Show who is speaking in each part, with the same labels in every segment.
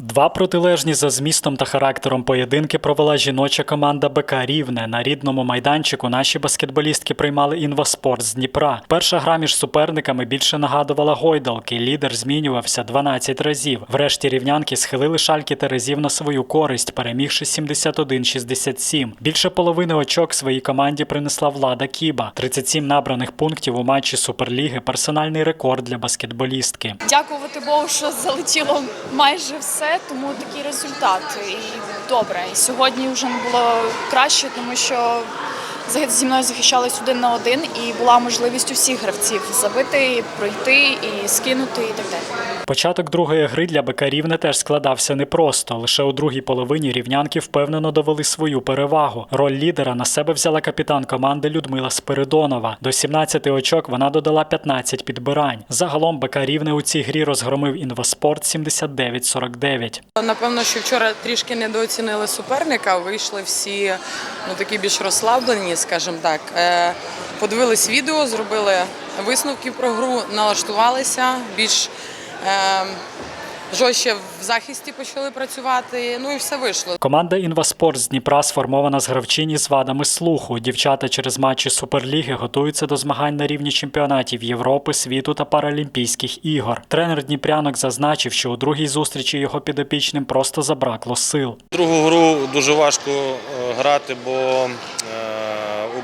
Speaker 1: Два протилежні за змістом та характером поєдинки провела жіноча команда БК Рівне. На рідному майданчику наші баскетболістки приймали інваспорт з Дніпра. Перша гра між суперниками більше нагадувала гойдалки. Лідер змінювався 12 разів. Врешті рівнянки схилили шальки Терезів на свою користь, перемігши 71-67. Більше половини очок своїй команді принесла влада Кіба. 37 набраних пунктів у матчі Суперліги персональний рекорд для баскетболістки.
Speaker 2: Дякувати Богу, що залетіло майже все, тому такий результат. І добре. І сьогодні вже було краще, тому що зі мною захищались один на один, і була можливість у всіх гравців забити, пройти і скинути, і так далі.
Speaker 1: Початок другої гри для БК Рівне теж складався непросто. Лише у другій половині рівнянки впевнено довели свою перевагу. Роль лідера на себе взяла капітан команди Людмила Спиридонова. До 17 очок вона додала 15 підбирань. Загалом БК Рівне у цій грі розгромив інваспорт 79-49.
Speaker 3: Напевно, що вчора трішки недооцінили суперника. Вийшли всі ну такі більш розслаблені, скажімо так. Е, Подивились відео, зробили висновки про гру, налаштувалися більш е, жорстче в захисті почали працювати. Ну і все вийшло.
Speaker 1: Команда Інваспорт з Дніпра сформована з гравчині з вадами слуху. Дівчата через матчі Суперліги готуються до змагань на рівні чемпіонатів Європи, світу та Паралімпійських ігор. Тренер Дніпрянок зазначив, що у другій зустрічі його підопічним просто забракло сил.
Speaker 4: Другу гру дуже важко е, грати, бо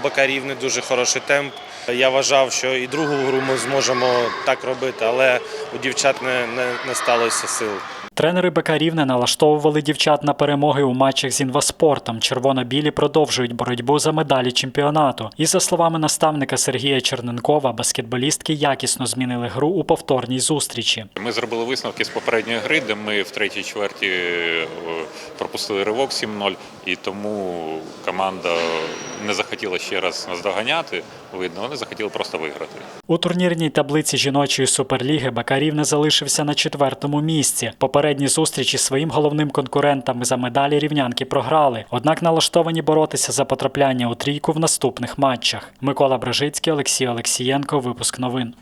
Speaker 4: Бакарів не дуже хороший темп. Я вважав, що і другу гру ми зможемо так робити, але у дівчат не, не, не сталося сил.
Speaker 1: Тренери БК Рівне налаштовували дівчат на перемоги у матчах з інваспортом. Червоно-білі продовжують боротьбу за медалі чемпіонату. І за словами наставника Сергія Черненкова, баскетболістки якісно змінили гру у повторній зустрічі.
Speaker 5: Ми зробили висновки з попередньої гри, де ми в третій чверті е, пропустили ривок 7-0, і тому команда не захотіла ще раз наздоганяти. Видно, вони захотіли просто виграти.
Speaker 1: У турнірній таблиці жіночої суперліги Бакарів не залишився на четвертому місці. Попередні зустрічі своїм головним конкурентам за медалі рівнянки програли, однак налаштовані боротися за потрапляння у трійку в наступних матчах. Микола Бражицький, Олексій Олексієнко. Випуск новин.